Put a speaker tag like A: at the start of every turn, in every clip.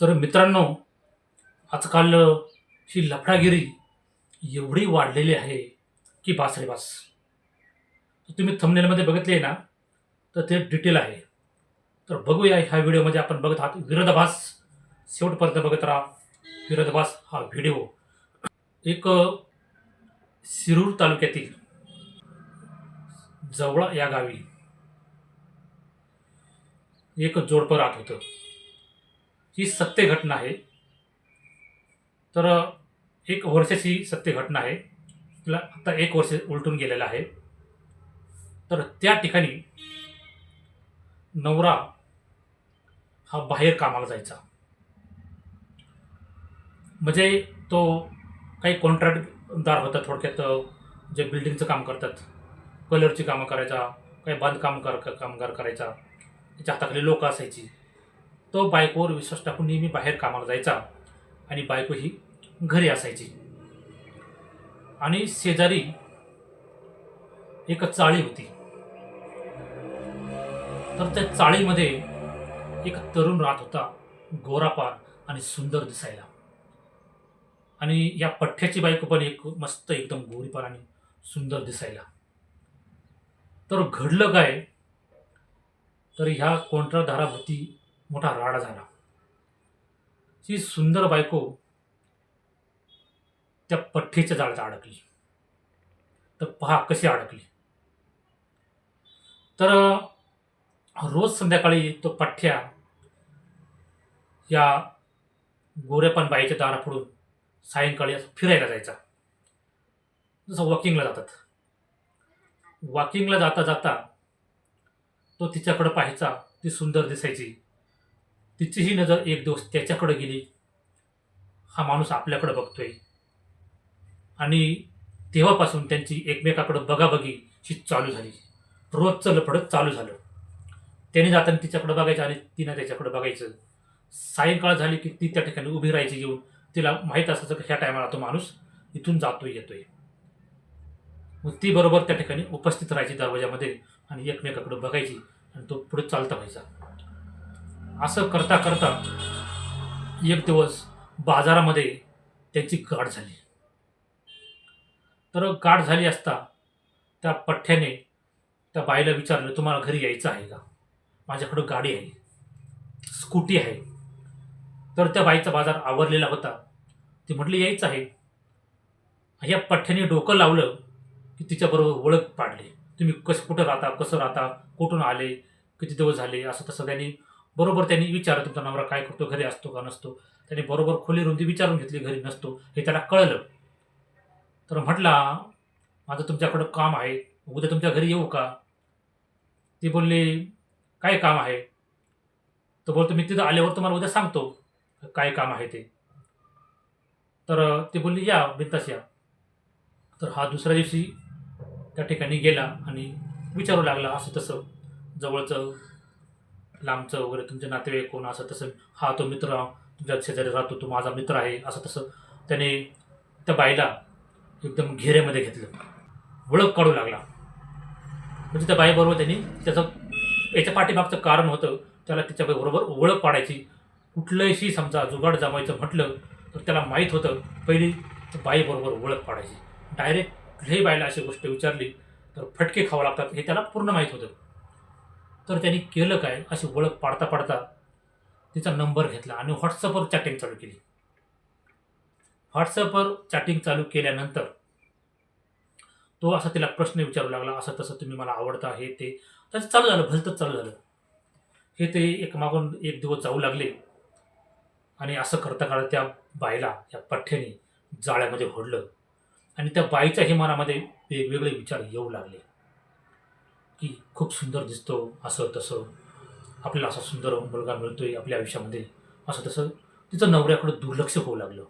A: तर मित्रांनो आजकाल ही लफडागिरी एवढी वाढलेली आहे की बास रे बास. तुम्ही थंबनेलमध्ये बघितले ना तर ते डिटेल आहे. तर बघूया ह्या व्हिडिओमध्ये आपण बघत आहात विरोधाभास. शेवटपर्यंत बघत राहा. विरोधाभास हा व्हिडिओ एक शिरूर तालुक्यातील जवळा या गावी एक जोडपं राहत होतं. ही सत्य घटना आहे. तर एक वर्षाची सत्य घटना आहे. तिला आता एक वर्ष उलटून गेलेलं आहे. तर त्या ठिकाणी नवरा हा बाहेर कामाला जायचा. म्हणजे तो काही कॉन्ट्रॅक्टदार होता थोडक्यात जे बिल्डिंगचं काम करतात. कलरची कामं करायचा काही बांधकाम कर कामगार करायचा. त्याच्या हाताखाली लोक असायची. तो बायकोवर विश्वास टाकून नेहमी बाहेर कामाला जायचा आणि बायको ही घरी असायची. आणि शेजारी एक चाळी होती. तर त्या चाळीमध्ये एक तरुण राहत होता गोरापार आणि सुंदर दिसायला. आणि या पठ्ठ्याची बायको पण एक मस्त एकदम गोरीपार आणि सुंदर दिसायला. तर घडलं काय? तर ह्या कोंट्राधाराभोवती मोठा राडा झाला. ती सुंदर बायको त्या पठ्ठीच्या जाळ्यात अडकली. तर पहा कशी अडकली. तर रोज संध्याकाळी तो पठ्ठ्या या गोरेपण बाईच्या दारापुढून सायंकाळी असं फिरायला जायचा. जसं वॉकिंगला जातात. वॉकिंगला जाता जाता तो तिच्याकडं पाहायचा ती सुंदर दिसायची. तिचीही नजर एक दिवस त्याच्याकडे गेली. हा माणूस आपल्याकडे बघतोय. आणि तेव्हापासून त्यांची एकमेकाकडं बघाबघी ही चालू झाली. रोजचं लफडं चालू झालं. त्याने जाताना तिच्याकडे बघायचं आणि तिनं त्याच्याकडे बघायचं. सायंकाळ झाली की ती त्या ठिकाणी उभी राहायची येऊन तिला माहीत असायचं की ह्या टायमाला तो माणूस इथून जातोय येतोय. मग ती बरोबर त्या ठिकाणी उपस्थित राहायची दरवाजामध्ये आणि एकमेकाकडे बघायची आणि तो पुढे चालता व्हायचा. असं करता करता एक दिवस बाजारामध्ये त्यांची गाठ झाली. तर गाठ झाली असता त्या पठ्ठ्याने त्या बाईला विचारलं तुम्हाला घरी यायचं आहे का? माझ्याकडं गाडी आहे स्कूटी आहे. तर त्या बाईचा बाजार आवरलेला होता. ती म्हटली यायचं आहे. या पठ्ठ्याने डोकं लावलं की तिच्याबरोबर ओळख पाडली. तुम्ही कसं कुठं राहता कसं राहता कुठून आले किती दिवस झाले? असं तसं त्यांनी बरोबर त्यांनी विचारलं तुमचा नवरा काय करतो? घरी असतो का नसतो? त्याने बरोबर खोली रुंदी विचारून घेतली घरी नसतो. हे त्याला कळलं. तर म्हटला माझं तुमच्याकडं काम आहे. उद्या तुमच्या घरी येऊ का? ती बोलली काय काम आहे? तर बोलतो मी तिथं आल्यावर तुम्हाला उद्या सांगतो काय काम आहे ते. तर ती बोलली या बिनतास या. तर हा दुसऱ्या दिवशी त्या ठिकाणी गेला आणि विचारू लागला असं तसं जवळचं लांबचं वगैरे तुमचे नातेवाईक कोण असं तसं हा तो मित्र तुमच्या शेजारी राहतो तो माझा मित्र आहे असं तसं त्याने त्या बाईला एकदम घेऱ्यामध्ये घेतलं. वळख काढू लागला. म्हणजे त्या बाईबरोबर त्यांनी त्याचं याच्या पाठीमागचं कारण होतं त्याला तिच्याबरोबर ओळख पाडायची. कुठलंही समजा जुगाड जमायचं म्हटलं तर त्याला माहीत होतं पहिली बाईबरोबर ओळख पाडायची. डायरेक्ट कुठल्याही बाईला अशी गोष्ट विचारली तर फटके खावं लागतात हे त्याला पूर्ण माहीत होतं. तर त्यांनी केलं काय? अशी ओळख पाडता पाडता तिचा नंबर घेतला आणि व्हॉट्सअपवर चॅटिंग चालू केली. व्हॉट्सअपवर चॅटिंग चालू केल्यानंतर तो असा तिला प्रश्न विचारू लागला असं तसं तुम्ही मला आवडता हे ते. त्याचं चालू झालं भलतंच चालू झालं. हे ते एक मागून एक दिवस जाऊ लागले आणि असं करता करता त्या बाईला त्या पठ्ठ्याने जाळ्यामध्ये होडलं आणि त्या बाईच्याही मनामध्ये वेगवेगळे विचार येऊ लागले. की खूप सुंदर दिसतो असं तसं. आपल्याला असा सुंदर मुलगा मिळतोय आपल्या आयुष्यामध्ये असं तसं. तिचं नवऱ्याकडं दुर्लक्ष होऊ लागलं.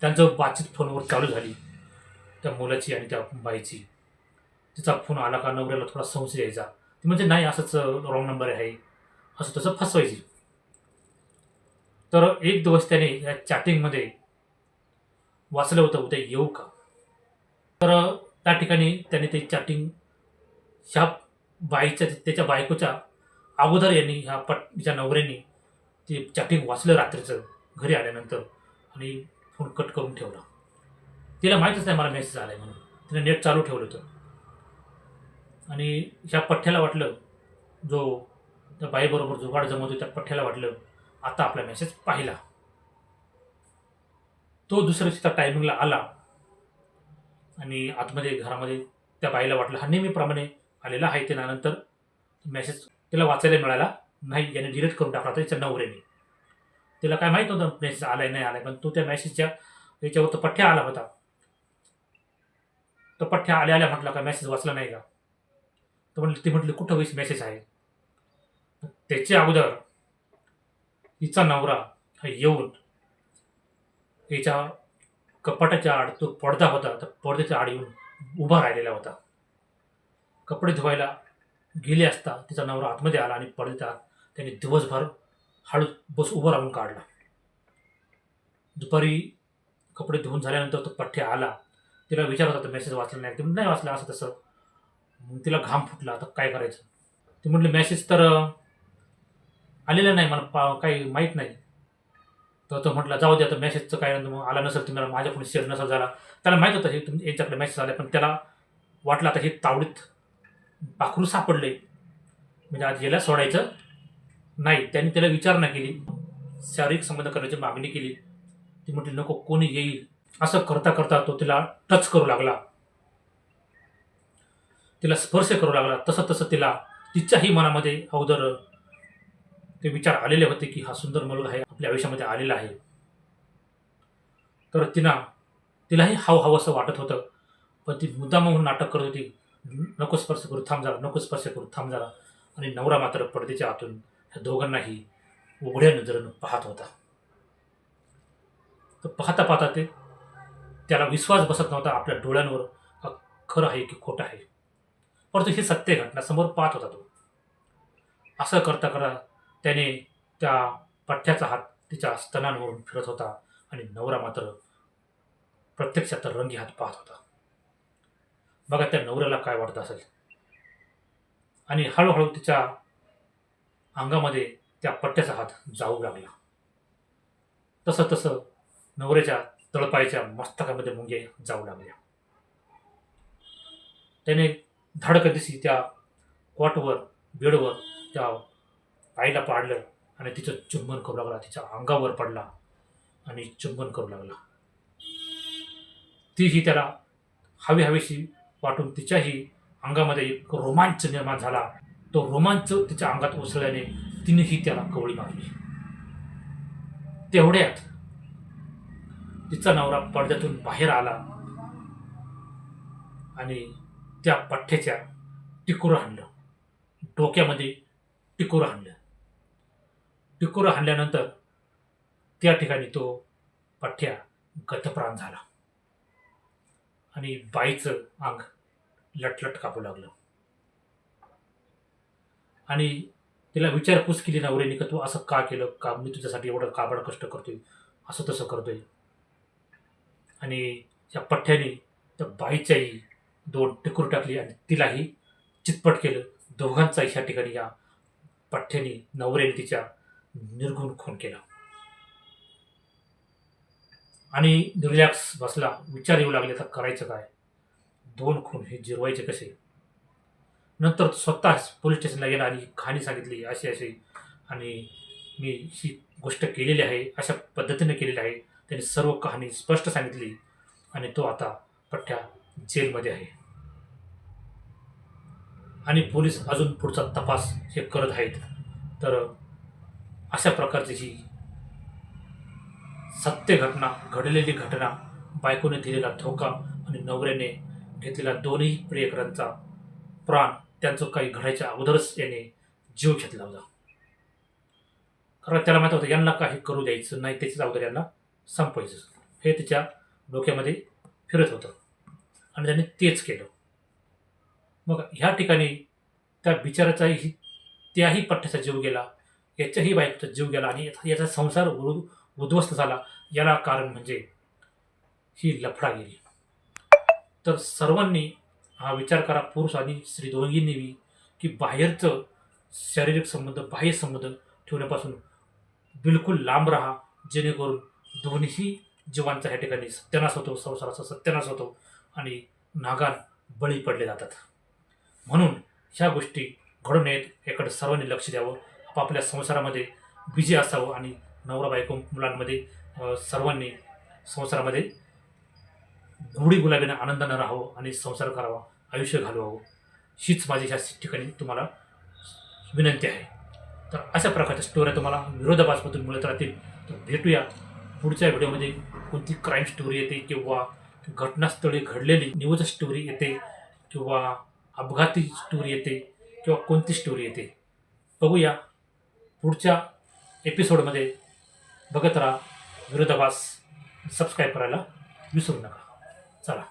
A: त्यांचं बातचीत फोनवर चालू झाली. त्या मुलाची आणि त्या बाईची. तिचा फोन आला का नवऱ्याला थोडा संशय यायचा. ती म्हणजे नाही असंच रॉंग नंबर आहे. असं तसं फसवायची. तर एक दिवस त्याने या चॅटिंगमध्ये वाचलं होतं उद्या येऊ का? तर त्या ठिकाणी त्याने ते चॅटिंग शाप बाईच्या त्याच्या बायकोच्या अगोदर यांनी ह्या पट तिच्या नवऱ्याने ते चॅटिंग वाचलं रात्रीचं घरी आल्यानंतर आणि फोन कट करून ठेवला. तिला माहीतच नाही मला मेसेज आला आहे म्हणून. तिने नेट चालू ठेवलं होतं. आणि ह्या पठ्ठ्याला वाटलं जो त्या बाईबरोबर जुगाड जमवतो त्या पठ्ठ्याला वाटलं आता आपला मेसेज पाहिला. तो दुसऱ्या दिवशी त्या टायमिंगला आला. आणि आतमध्ये घरामध्ये त्या बाईला वाटलं हा नेहमीप्रमाणे आलेला आहे ते नंतर मेसेज तिला वाचायला मिळाला. नाही याने डिलीट करून टाकला होता. तिच्या नवऱ्याने. तिला काय माहीत नव्हतं मेसेज आलाय नाही आलाय पण तो त्या मेसेजच्या याच्यावर तो पठ्ठ्या आला होता. तो पठ्ठ्या आल्या आल्या म्हटलं का मेसेज वाचला नाही का? तर म्हटलं ती म्हटली कुठं वेळेस मेसेज आहे? त्याच्या अगोदर हिचा नवरा हा येऊन याच्या कपाटाच्या आड तो पडदा होता तर पडद्याच्या आड येऊन उभा राहिलेला होता. कपडे धुवायला गेले असता तिचा नवरा आतमध्ये आला आणि पडद्यात त्याने दिवसभर हळू बस उभं राहून काढला. दुपारी कपडे धुवून झाल्यानंतर तो पठ्ठ्या आला. तिला विचारत होता मेसेज वाचला नाही? ती नाही वाचला असं तसं. मग तिला घाम फुटला. आता काय करायचं? ती म्हटली मेसेज तर आलेला नाही मला पा काही माहीत नाही. तर तो म्हटलं जाऊ दे आता मेसेजचं काय मग आला नसेल तुम्हाला कोणी शेअर नसेल झाला. त्याला माहीत होतं हे तुम यांच्याकडे मेसेज आला पण त्याला वाटलं आता हे तावडीत पाखरू सापडले. म्हणजे आज याला सोडायचं नाही. त्यांनी त्याला विचारणा केली. शारीरिक संबंध करण्याची मागणी केली. ती म्हटली नको कोणी येईल? असं करता करता तो तिला टच करू लागला. तिला स्पर्श करू लागला. तसं तसं तिला तिच्याही मनामध्ये अगोदर ते विचार आलेले होते की हा सुंदर मुलगा आहे आपल्या आयुष्यामध्ये आलेला आहे. तर तिना तिलाही हाव हाव असं वाटत होतं. पण ती मुद्दाम म्हणून नाटक करत होती. नको स्पर्श करू थांब झाला नको स्पर्श करू थांब झाला आणि नवरा मात्र पडद्याच्या आतून ह्या दोघांनाही उघड्या नजरेनं पाहत होता. तर पाहता पाहता ते त्याला विश्वास बसत नव्हता आपल्या डोळ्यांवर. हा खरं आहे की खोटं आहे? परंतु ही सत्य घटना समोर पाहत होता तो. असं करता करता त्याने त्या पठ्ठ्याचा हात तिच्या स्तनांवरून फिरत होता आणि नवरा मात्र प्रत्यक्षात रंगी हात पाहत होता. बघा त्या नवऱ्याला काय वाटत असेल. आणि हळूहळू तिच्या अंगामध्ये त्या पट्ट्याचा हात जाऊ लागला. तसं तसं नवऱ्याच्या तळपायच्या मस्तकामध्ये मुंगे जाऊ लागल्या. त्याने धाडक दिसी त्या कॉटवर बेडवर त्या आईला पाडलं आणि तिचं चुंबन करू लागला. तिच्या अंगावर पडला आणि चुंबन करू लागला. तीही त्याला हवी हवीशी वाटून तिच्याही अंगामध्ये एक रोमांच निर्माण झाला. तो रोमांच तिच्या अंगात उसळल्याने तिनेही त्याला कवळी मारली. तेवढ्यात तिचा नवरा पडद्यातून बाहेर आला आणि त्या पठ्ठ्याच्या टिकूर हाणलं. डोक्यामध्ये टिकूर हाणलं. टिकूर हाणल्यानंतर त्या ठिकाणी तो पठ्ठ्या गतप्राण झाला. आणि बाईचं अंग लटलट कापू लागलं. आणि तिला विचारपूस केली नवऱ्याने का तू असं का केलं? का मी तुझ्यासाठी एवढं काबड कष्ट करतोय? असं तसं करतोय. आणि या पठ्ठ्याने त्या बाईच्याही दोन टिकूर टाकली आणि तिलाही चितपट केलं. दोघांचाही ह्या ठिकाणी या पठ्ठ्याने नवऱ्याने तिच्या निर्गुण खून केला. आणि रिलॅक्स बसला. विचार येऊ लागले तर करायचं काय? दोन खून हे जिरवायचे कसे? नंतर स्वतःच स्वतः पोलीस स्टेशनला गेला आणि कहाणी सांगितली अशी अशी आणि मी ही गोष्ट केलेली आहे अशा पद्धतीने केलेली आहे. त्याने सर्व कहाणी स्पष्ट सांगितली आणि तो आता पठ्ठ्या जेलमध्ये आहे. आणि पोलीस अजून पुढचा तपास हे करत आहेत. तर अशा प्रकारची ही सत्य घटना घडलेली घटना बायकोने दिलेला धोका आणि नवऱ्याने घेतलेला दोन्ही प्रियकरांचा प्राण त्यांचं काही घडायच्या अगोदरच याने जीव घेतला होता. कारण त्याला माहिती होतं यांना काही करू द्यायचं नाही त्याच्याच अगोदर यांना संपवायचं हे तिच्या डोक्यामध्ये फिरत होतं. आणि त्याने तेच केलं. मग ह्या ठिकाणी त्या बिचाराचाही त्याही पठ्ठ्याचा जीव गेला याच्याही बायकोचा जीव गेला आणि याचा- संसार उरू उद्ध्वस्त झाला. याला कारण म्हणजे ही लफडागिरी. तर सर्वांनी हा विचार करा पुरुष आणि स्त्री दोघींनी की बाहेरचं शारीरिक संबंध बाह्य संबंध ठेवण्यापासून बिलकुल लांब राहा जेणेकरून दोन्ही जीवांचा ह्या ठिकाणी सत्यानाश होतो संसाराचा सत्यानाश होतो आणि नागान बळी पडले जातात. म्हणून ह्या गोष्टी घडून नयेत याकडे सर्वांनी लक्ष द्यावं. आपापल्या संसारामध्ये बिझी असावं आणि नवरा बायको मुलांमध्ये सर्वांनी संसारामध्ये गुढी गुलाबीनं आनंदानं राहावं आणि संसार करावा आयुष्य घालवावं. हीच माझी ह्या ठिकाणी तुम्हाला विनंती आहे. तर अशा प्रकारच्या स्टोऱ्या तुम्हाला विरोधाभासमधून मिळत राहतील. तर भेटूया पुढच्या व्हिडिओमध्ये. कोणती क्राईम स्टोरी येते किंवा घटनास्थळी घडलेली न्यूज स्टोरी येते किंवा अपघाती स्टोरी येते किंवा कोणती स्टोरी येते. बघूया पुढच्या एपिसोडमध्ये बघत राहा विरोधाभास सबस्क्राईब करायला विसरू नका. चला.